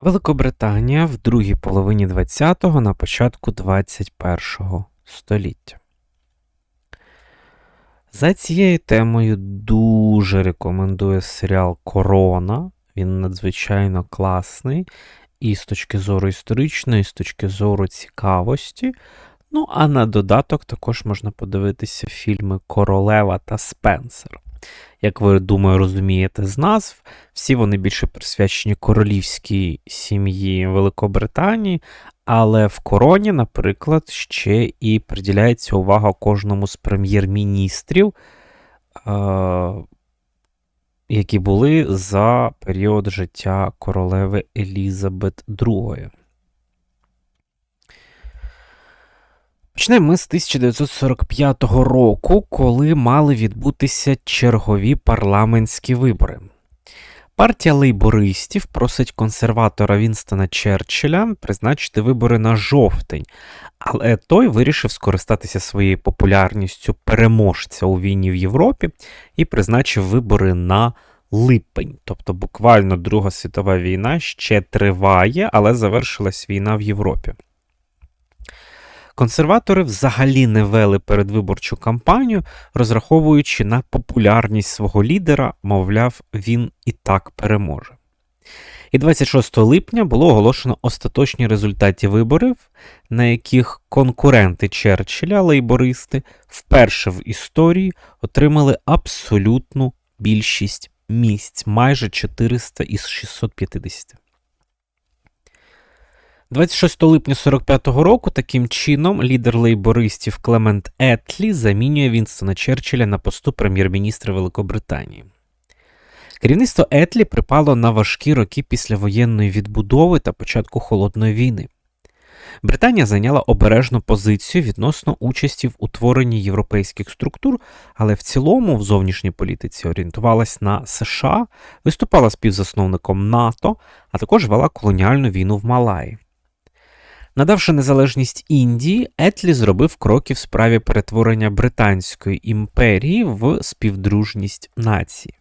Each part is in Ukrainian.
Великобританія в другій половині ХХ на початку ХХІ століття. За цією темою дуже рекомендую серіал Корона. Він надзвичайно класний і з точки зору історичної, і з точки зору цікавості. Ну, а на додаток також можна подивитися фільми Королева та Спенсер. Як ви думаю, розумієте з назв, всі вони більше присвячені королівській сім'ї Великобританії, але в короні, наприклад, ще і приділяється увага кожному з прем'єр-міністрів, е- які були за період життя королеви Елізабет II. Почнемо ми з 1945 року, коли мали відбутися чергові парламентські вибори. Партія лейбористів просить консерватора Вінстона Черчилля призначити вибори на жовтень, але той вирішив скористатися своєю популярністю переможця у війні в Європі і призначив вибори на липень. Тобто, буквально Друга світова війна ще триває, але завершилась війна в Європі. Консерватори взагалі не вели передвиборчу кампанію, розраховуючи на популярність свого лідера, мовляв, він і так переможе. І 26 липня було оголошено остаточні результати виборів, на яких конкуренти Черчилля, лейбористи, вперше в історії отримали абсолютну більшість місць майже 400 із 650. 26 липня 45-го року таким чином лідер лейбористів Клемент Етлі замінює Вінстона Черчилля на посту прем'єр-міністра Великобританії. Керівництво Етлі припало на важкі роки післявоєнної відбудови та початку холодної війни. Британія зайняла обережну позицію відносно участі в утворенні європейських структур, але в цілому в зовнішній політиці орієнтувалась на США, виступала співзасновником НАТО, а також вела колоніальну війну в Малаї. Надавши незалежність Індії, Етлі зробив кроки в справі перетворення Британської імперії в співдружність нації.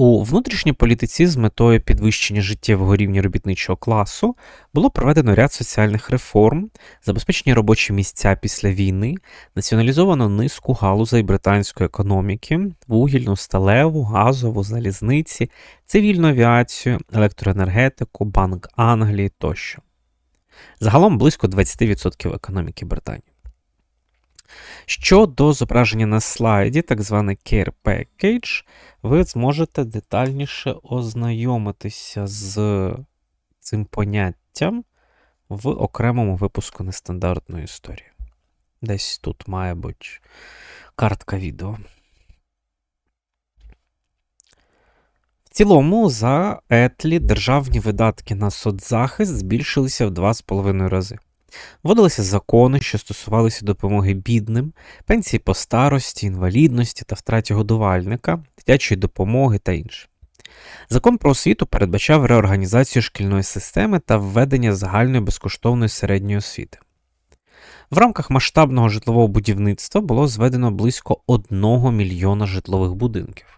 У внутрішній політиці з метою підвищення життєвого рівня робітничого класу було проведено ряд соціальних реформ, забезпечені робочі місця після війни, націоналізовано низку галузей британської економіки, вугільну, сталеву, газову, залізниці, цивільну авіацію, електроенергетику, Банк Англії тощо. Загалом близько 20% економіки Британії. Щодо зображення на слайді, так званий Care Package, ви зможете детальніше ознайомитися з цим поняттям в окремому випуску нестандартної історії. Десь тут має бути картка відео. В цілому, за Етлі державні видатки на соцзахист збільшилися в 2,5 рази. Вводилися закони, що стосувалися допомоги бідним, пенсії по старості, інвалідності та втраті годувальника, дитячої допомоги та інше. Закон про освіту передбачав реорганізацію шкільної системи та введення загальної безкоштовної середньої освіти. В рамках масштабного житлового будівництва було зведено близько 1 мільйона житлових будинків.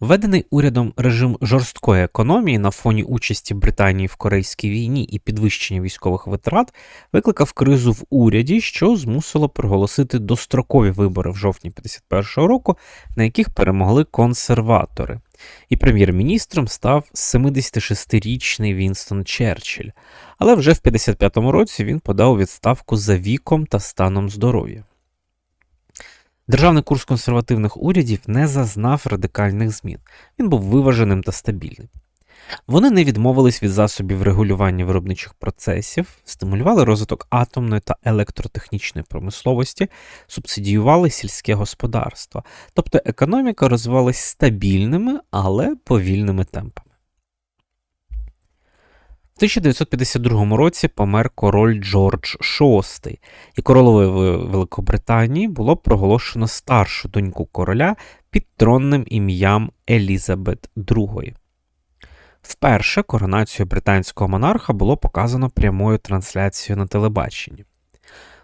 Введений урядом режим жорсткої економії на фоні участі Британії в Корейській війні і підвищення військових витрат викликав кризу в уряді, що змусило проголосити дострокові вибори в жовтні 51-го року, на яких перемогли консерватори. І прем'єр-міністром став 76-річний Вінстон Черчилль. Але вже в 55-му році він подав відставку за віком та станом здоров'я. Державний курс консервативних урядів не зазнав радикальних змін, він був виваженим та стабільним. Вони не відмовились від засобів регулювання виробничих процесів, стимулювали розвиток атомної та електротехнічної промисловості, субсидіювали сільське господарство, тобто економіка розвивалась стабільними, але повільними темпами. В 1952 році помер король Джордж VI, і королевою Великобританії було проголошено старшу доньку короля під тронним ім'ям Елізабет II. Вперше коронацію британського монарха було показано прямою трансляцією на телебаченні.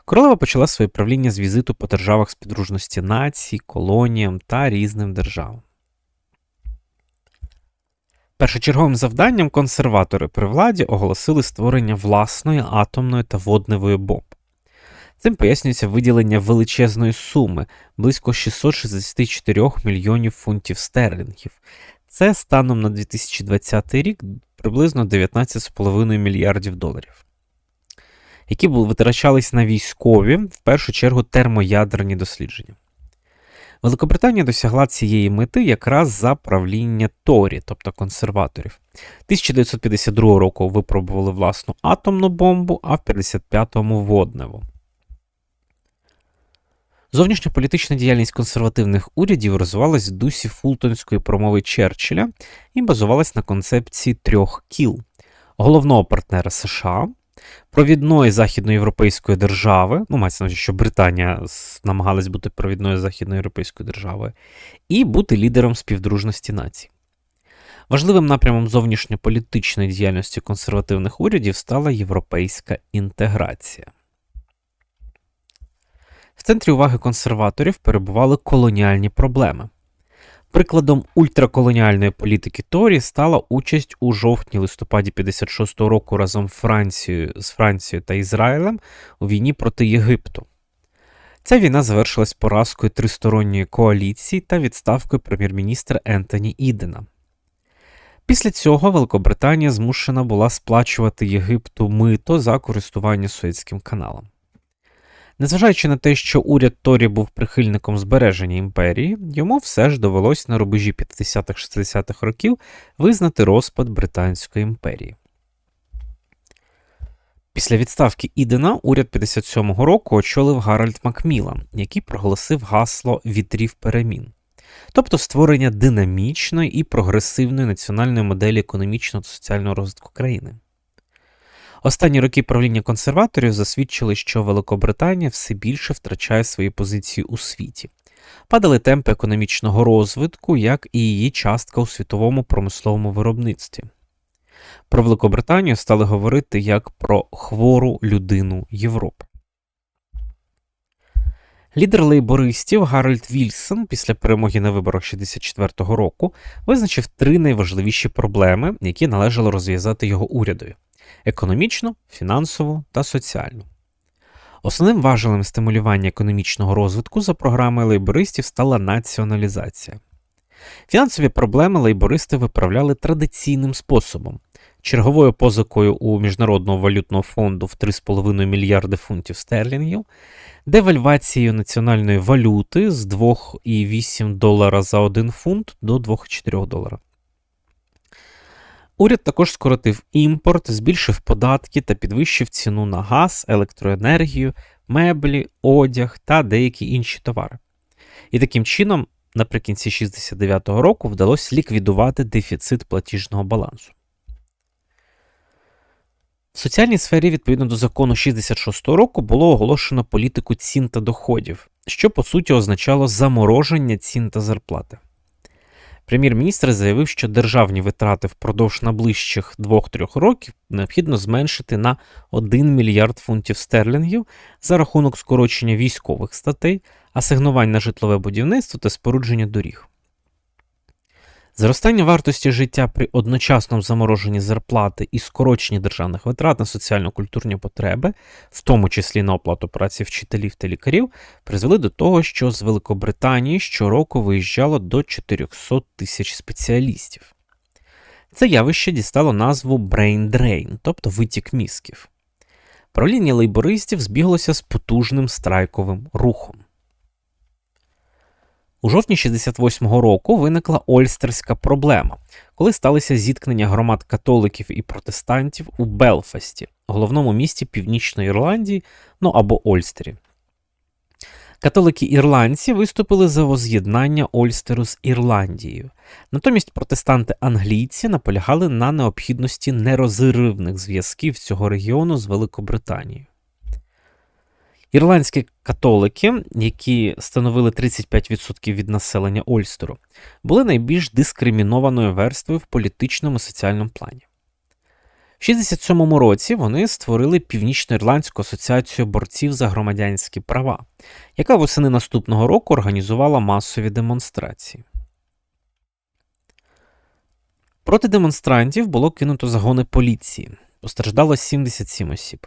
Королева почала своє правління з візиту по державах співдружності націй, колоніям та різним державам. Першочерговим завданням консерватори при владі оголосили створення власної атомної та водневої бомб. Цим пояснюється виділення величезної суми близько 664 мільйонів фунтів стерлінгів. Це станом на 2020 рік приблизно 19,5 мільярдів доларів, які витрачались на військові, в першу чергу термоядерні дослідження. Великобританія досягла цієї мети якраз за правління Торі, тобто консерваторів. 1952 року випробували власну атомну бомбу, а в 55-му водневу. Зовнішньополітична діяльність консервативних урядів розвивалась в дусі Фултонської промови Черчилля і базувалась на концепції трьох кіл головного партнера США, провідної західноєвропейської держави, ну мається на увазі, що Британія намагалась бути провідною західноєвропейською державою, і бути лідером співдружності націй. Важливим напрямом зовнішньополітичної діяльності консервативних урядів стала європейська інтеграція. В центрі уваги консерваторів перебували колоніальні проблеми. Прикладом ультраколоніальної політики Торі стала участь у жовтні-листопаді 56-го року разом Францією, з Францією та Ізраїлем у війні проти Єгипту. Ця війна завершилась поразкою тристоронньої коаліції та відставкою прем'єр-міністра Ентоні Ідена. Після цього Великобританія змушена була сплачувати Єгипту мито за користування Суецьким каналом. Незважаючи на те, що уряд Торі був прихильником збереження імперії, йому все ж довелось на рубежі 50-60-х років визнати розпад Британської імперії. Після відставки Ідена уряд 57-го року очолив Гарольд Макмілан, який проголосив гасло вітрів перемін, тобто створення динамічної і прогресивної національної моделі економічного та соціального розвитку країни. Останні роки правління консерваторів засвідчили, що Великобританія все більше втрачає свої позиції у світі. Падали темпи економічного розвитку, як і її частка у світовому промисловому виробництві. Про Великобританію стали говорити як про хвору людину Європи. Лідер лейбористів Гарольд Вільсон після перемоги на виборах 64-го року визначив три найважливіші проблеми, які належало розв'язати його урядові економічну, фінансову та соціальну. Основним важелем стимулювання економічного розвитку за програмою лейбористів стала націоналізація. Фінансові проблеми лейбористи виправляли традиційним способом черговою позикою у Міжнародного валютного фонду в 3,5 мільярди фунтів стерлінгів, девальвацією національної валюти з 2,8 долара за 1 фунт до 2,4 долара. Уряд також скоротив імпорт, збільшив податки та підвищив ціну на газ, електроенергію, меблі, одяг та деякі інші товари. І таким чином, наприкінці 69-го року вдалося ліквідувати дефіцит платіжного балансу. В соціальній сфері, відповідно до закону 66-го року, було оголошено політику цін та доходів, що по суті означало замороження цін та зарплати. Прем'єр-міністр заявив, що державні витрати впродовж найближчих 2-3 років необхідно зменшити на 1 мільярд фунтів стерлінгів за рахунок скорочення військових статей, асигнувань на житлове будівництво та спорудження доріг. Зростання вартості життя при одночасному замороженні зарплати і скороченні державних витрат на соціально-культурні потреби, в тому числі на оплату праці вчителів та лікарів, призвели до того, що з Великобританії щороку виїжджало до 400 тисяч спеціалістів. Це явище дістало назву brain drain, тобто витік мізків. Правління лейбористів збіглося з потужним страйковим рухом. У жовтні 68-го року виникла Ольстерська проблема, коли сталися зіткнення громад католиків і протестантів у Белфасті, головному місті Північної Ірландії, ну або Ольстері. Католики-ірландці виступили за воз'єднання Ольстеру з Ірландією. Натомість протестанти-англійці наполягали на необхідності нерозривних зв'язків цього регіону з Великобританією. Ірландські католики, які становили 35% від населення Ольстеру, були найбільш дискримінованою верствою в політичному і соціальному плані. В 67-му році вони створили Північно-Ірландську асоціацію борців за громадянські права, яка восени наступного року організувала масові демонстрації. Проти демонстрантів було кинуто загони поліції. Постраждало 77 осіб.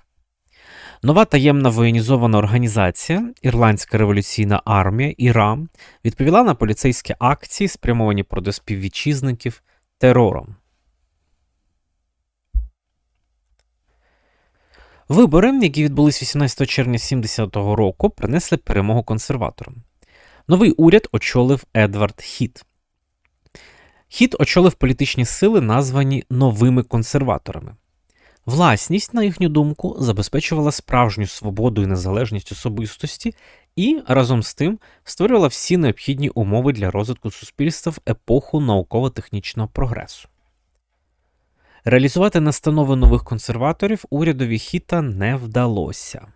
Нова таємна воєнізована організація Ірландська революційна армія ІРА відповіла на поліцейські акції, спрямовані проти співвітчизників терором. Вибори, які відбулись 18 червня 70-го року, принесли перемогу консерваторам. Новий уряд очолив Едвард Хіт. Хіт очолив політичні сили, названі новими консерваторами. Власність, на їхню думку, забезпечувала справжню свободу і незалежність особистості і разом з тим створювала всі необхідні умови для розвитку суспільства в епоху науково-технічного прогресу. Реалізувати настанови нових консерваторів урядові хіта не вдалося.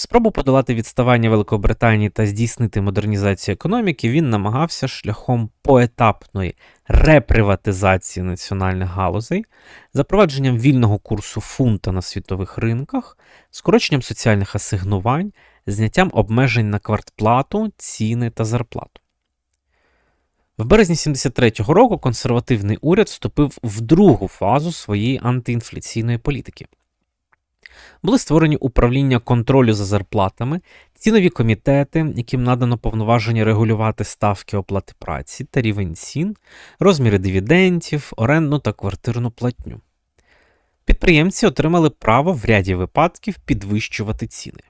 Спробу подолати відставання Великобританії та здійснити модернізацію економіки він намагався шляхом поетапної реприватизації національних галузей, запровадженням вільного курсу фунта на світових ринках, скороченням соціальних асигнувань, зняттям обмежень на квартплату, ціни та зарплату. В березні 73-го року консервативний уряд вступив в другу фазу своєї антиінфляційної політики. Були створені управління контролю за зарплатами, цінові комітети, яким надано повноваження регулювати ставки оплати праці та рівень цін, розміри дивідендів, орендну та квартирну платню. Підприємці отримали право в ряді випадків підвищувати ціни.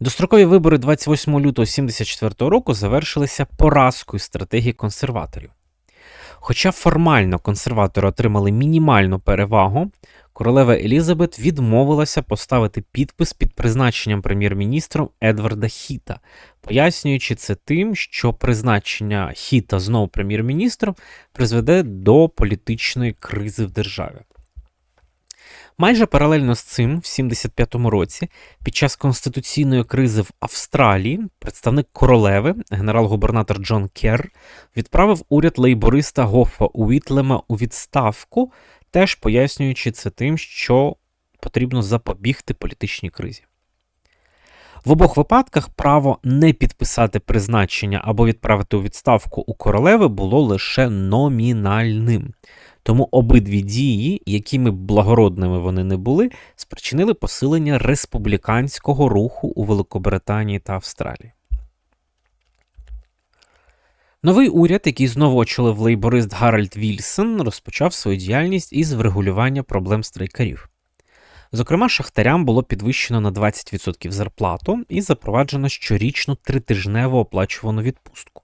Дострокові вибори 28 лютого 1974 року завершилися поразкою стратегії консерваторів. Хоча формально консерватори отримали мінімальну перевагу, королева Елізабет відмовилася поставити підпис під призначенням прем'єр-міністром Едварда Хіта, пояснюючи це тим, що призначення Хіта знову прем'єр-міністром призведе до політичної кризи в державі. Майже паралельно з цим, в 75-му році, під час конституційної кризи в Австралії, представник королеви, генерал-губернатор Джон Керр, відправив уряд лейбориста Гофа Уітлема у відставку, теж пояснюючи це тим, що потрібно запобігти політичній кризі. В обох випадках право не підписати призначення або відправити у відставку у королеви було лише номінальним. Тому обидві дії, якими благородними вони не були, спричинили посилення республіканського руху у Великобританії та Австралії. Новий уряд, який знову очолив лейборист Гаральд Вільсон, розпочав свою діяльність із врегулювання проблем страйкарів. Зокрема, шахтарям було підвищено на 20% зарплату і запроваджено щорічну тритижневу оплачувану відпустку.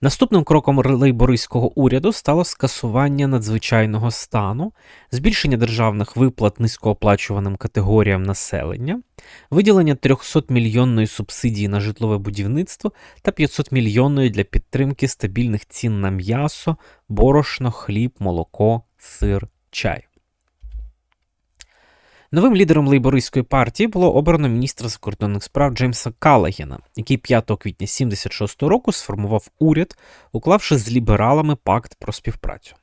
Наступним кроком лейбористського уряду стало скасування надзвичайного стану, збільшення державних виплат низькооплачуваним категоріям населення, виділення 300 мільйонної субсидії на житлове будівництво та 500 мільйонної для підтримки стабільних цін на м'ясо, борошно, хліб, молоко, сир, чай. Новим лідером лейбористської партії було обрано міністра закордонних справ Джеймса Калагена, який 5 квітня 76 року сформував уряд, уклавши з лібералами пакт про співпрацю.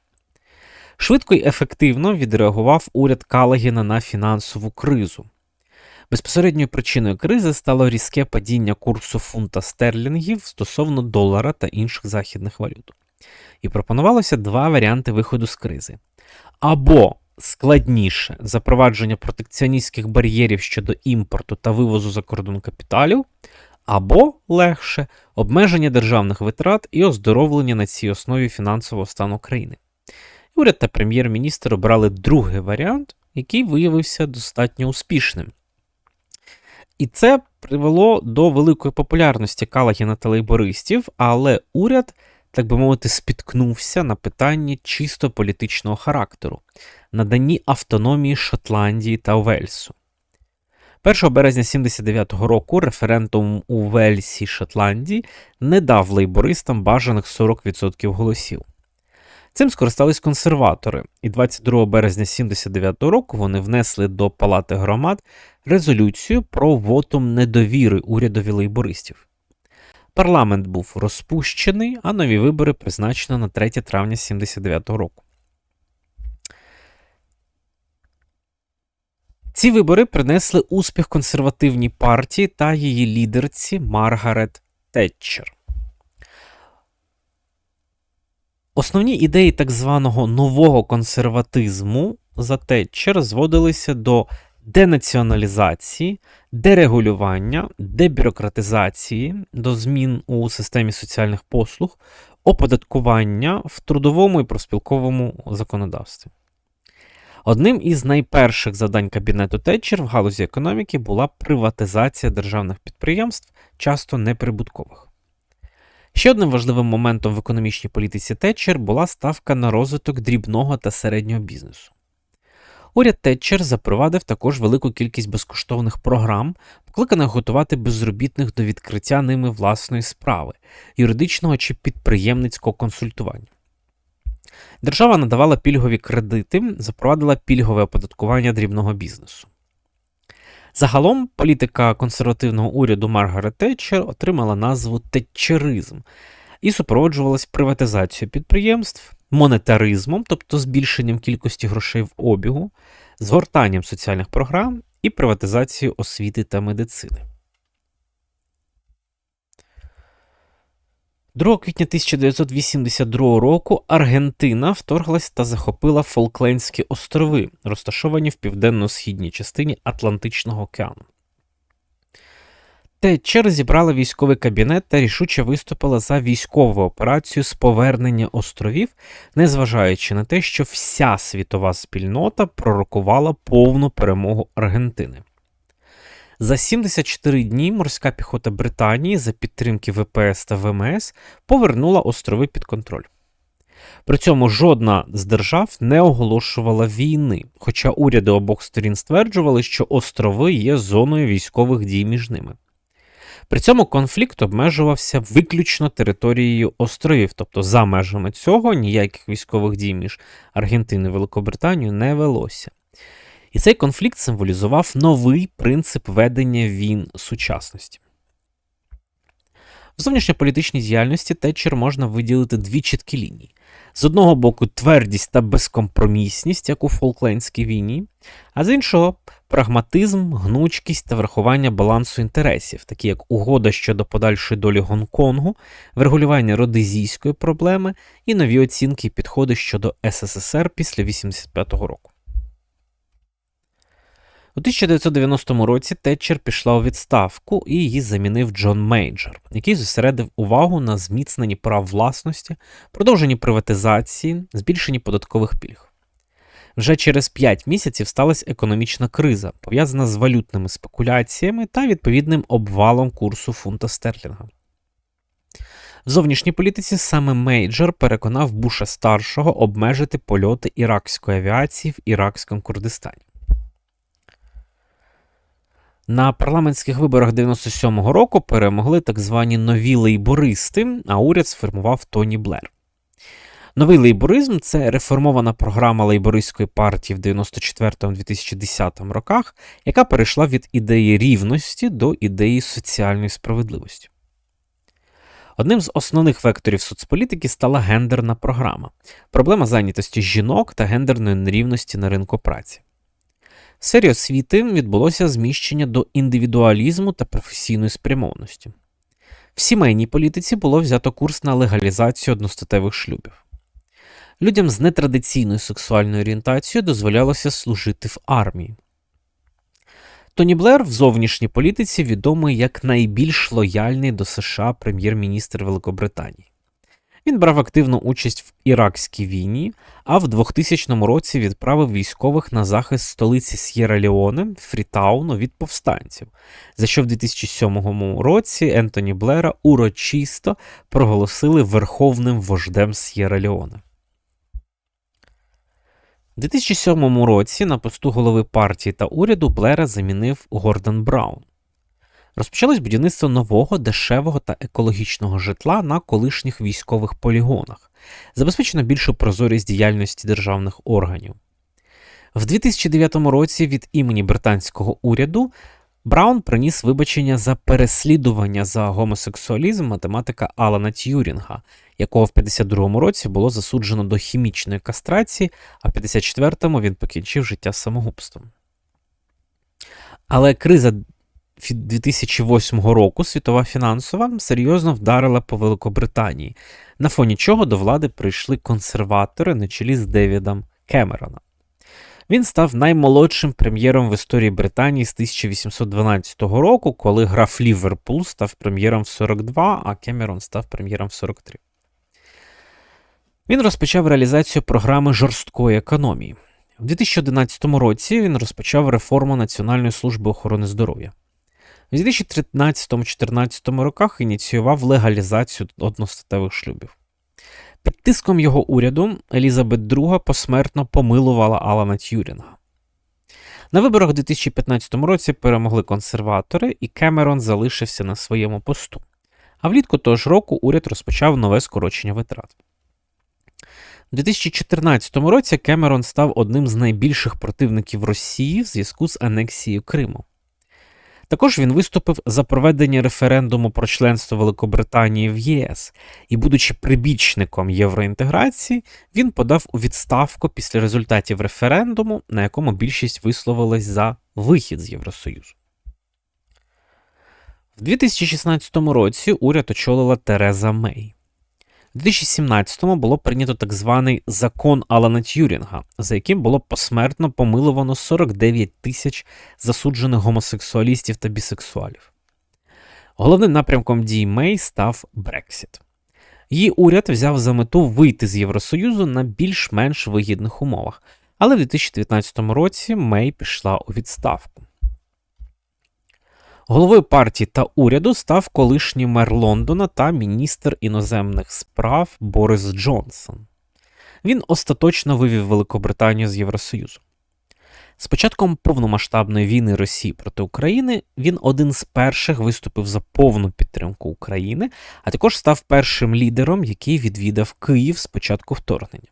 Швидко й ефективно відреагував уряд Калагена на фінансову кризу. Безпосередньою причиною кризи стало різке падіння курсу фунта стерлінгів стосовно долара та інших західних валют. І пропонувалося два варіанти виходу з кризи. Або складніше запровадження протекціоністських бар'єрів щодо імпорту та вивозу за кордон капіталів, або легше обмеження державних витрат і оздоровлення на цій основі фінансового стану країни. Уряд та прем'єр-міністр обрали другий варіант, який виявився достатньо успішним. І це привело до великої популярності Калагіна та лейбористів, але уряд так би мовити, спіткнувся на питанні чисто політичного характеру, наданні автономії Шотландії та Вельсу. 1 березня 79-го року референдум у Вельсі Шотландії не дав лейбористам бажаних 40% голосів. Цим скористались консерватори, і 22 березня 79-го року вони внесли до Палати громад резолюцію про вотум недовіри урядові лейбористів. Парламент був розпущений, а нові вибори призначено на 3 травня 79 року. Ці вибори принесли успіх консервативній партії та її лідерці Маргарет Тетчер. Основні ідеї так званого нового консерватизму за Тетчер зводилися до денаціоналізації, дерегулювання, дебюрократизації, до змін у системі соціальних послуг, оподаткування в трудовому і проспілковому законодавстві. Одним із найперших завдань кабінету Тетчер в галузі економіки була приватизація державних підприємств, часто неприбуткових. Ще одним важливим моментом в економічній політиці Тетчер була ставка на розвиток дрібного та середнього бізнесу. Уряд Тетчер запровадив також велику кількість безкоштовних програм, покликаних готувати безробітних до відкриття ними власної справи, юридичного чи підприємницького консультування. Держава надавала пільгові кредити, запровадила пільгове оподаткування дрібного бізнесу. Загалом політика консервативного уряду Маргарет Тетчер отримала назву Тетчеризм і супроводжувалась приватизацією підприємств, монетаризмом, тобто збільшенням кількості грошей в обігу, згортанням соціальних програм і приватизацією освіти та медицини. 2 квітня 1982 року Аргентина вторглась та захопила Фолклендські острови, розташовані в південно-східній частині Атлантичного океану. Тетчер зібрала військовий кабінет та рішуче виступила за військову операцію з повернення островів, незважаючи на те, що вся світова спільнота пророкувала повну перемогу Аргентини. За 74 дні морська піхота Британії за підтримки ВПС та ВМС повернула острови під контроль. При цьому жодна з держав не оголошувала війни, хоча уряди обох сторін стверджували, що острови є зоною військових дій між ними. При цьому конфлікт обмежувався виключно територією островів, тобто за межами цього ніяких військових дій між Аргентиною і Великобританією не велося. І цей конфлікт символізував новий принцип ведення війн сучасності. В зовнішньополітичній діяльності Тетчер можна виділити дві чіткі лінії. З одного боку, твердість та безкомпромісність, як у Фолклендській війні, а з іншого прагматизм, гнучкість та врахування балансу інтересів, такі як угода щодо подальшої долі Гонконгу, врегулювання родизійської проблеми і нові оцінки і підходи щодо СССР після 85-го року. У 1990 році Тетчер пішла у відставку і її замінив Джон Мейджор, який зосередив увагу на зміцненні прав власності, продовженні приватизації, збільшенні податкових пільг. Вже через 5 місяців сталася економічна криза, пов'язана з валютними спекуляціями та відповідним обвалом курсу фунта стерлінга. В зовнішній політиці саме Мейджор переконав Буша старшого обмежити польоти іракської авіації в Іракському Курдистані. На парламентських виборах 97-го року перемогли так звані нові лейбористи, а уряд сформував Тоні Блер. Новий лейборизм це реформована програма лейбористської партії в 94-2010 роках, яка перейшла від ідеї рівності до ідеї соціальної справедливості. Одним з основних векторів соцполітики стала гендерна програма, проблема зайнятості жінок та гендерної нерівності на ринку праці. В сфері освіти відбулося зміщення до індивідуалізму та професійної спрямованості. В сімейній політиці було взято курс на легалізацію одностатевих шлюбів. Людям з нетрадиційною сексуальною орієнтацією дозволялося служити в армії. Тоні Блер в зовнішній політиці відомий як найбільш лояльний до США прем'єр-міністр Великобританії. Він брав активну участь в Іракській війні, а в 2000 році відправив військових на захист столиці С'єра Леоне Фрітауну від повстанців, за що в 2007 році Ентоні Блера урочисто проголосили верховним вождем С'єра Леоне. У 2007 році на посту голови партії та уряду Блера замінив Гордон Браун. Розпочалось будівництво нового, дешевого та екологічного житла на колишніх військових полігонах, забезпечено більшу прозорість діяльності державних органів. В 2009 році від імені британського уряду Браун приніс вибачення за переслідування за гомосексуалізм математика Алана Т'юрінга, якого в 52-му році було засуджено до хімічної кастрації, а в 54-му він покінчив життя самогубством. Але криза 2008 року світова фінансова серйозно вдарила по Великобританії, на фоні чого до влади прийшли консерватори на чолі з Девідом Кемерона. Він став наймолодшим прем'єром в історії Британії з 1812 року, коли граф Ліверпул став прем'єром в 42, а Кемерон став прем'єром в 43. Він розпочав реалізацію програми жорсткої економії. У 2011 році він розпочав реформу Національної служби охорони здоров'я. У 2013-2014 роках ініціював легалізацію одностатевих шлюбів. Під тиском його уряду Елізабет II посмертно помилувала Алана Т'юрінга. На виборах у 2015 році перемогли консерватори, і Кемерон залишився на своєму посту. А влітку того ж року уряд розпочав нове скорочення витрат. У 2014 році Кемерон став одним з найбільших противників Росії в зв'язку з анексією Криму. Також він виступив за проведення референдуму про членство Великобританії в ЄС, і, будучи прибічником євроінтеграції, він подав у відставку після результатів референдуму, на якому більшість висловилась за вихід з Євросоюзу. В 2016 році уряд очолила Тереза Мей. У 2017-му було прийнято так званий закон Алана Т'юрінга, за яким було посмертно помиловано 49 тисяч засуджених гомосексуалістів та бісексуалів. Головним напрямком дій Мей став Брексіт. Її уряд взяв за мету вийти з Євросоюзу на більш-менш вигідних умовах, але в 2019 році Мей пішла у відставку. Головою партії та уряду став колишній мер Лондона та міністр іноземних справ Борис Джонсон. Він остаточно вивів Великобританію з Євросоюзу. З початком повномасштабної війни Росії проти України він один з перших виступив за повну підтримку України, а також став першим лідером, який відвідав Київ з початку вторгнення.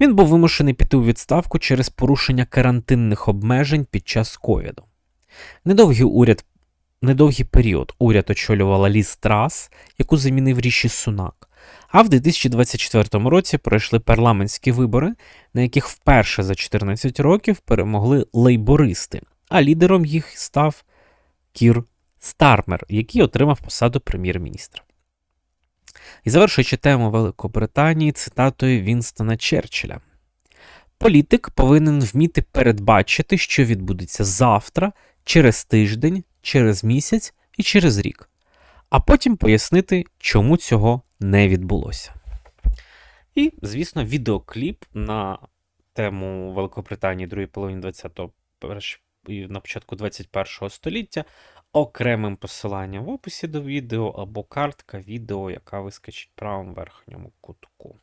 Він був вимушений піти у відставку через порушення карантинних обмежень під час ковіду. Недовгий уряд, недовгий період уряд очолювала Ліз Трас, яку замінив Ріші Сунак. А в 2024 році пройшли парламентські вибори, на яких вперше за 14 років перемогли лейбористи, а лідером їх став Кір Стармер, який отримав посаду прем'єр-міністра. І завершуючи тему Великобританії цитатою Вінстона Черчилля. Політик повинен вміти передбачити, що відбудеться завтра, через тиждень, через місяць і через рік, а потім пояснити, чому цього не відбулося. І, звісно, відеокліп на тему Великобританії другої половини 20-го на початку 21 століття окремим посиланням в описі до відео або картка відео, яка вискочить в правому верхньому кутку.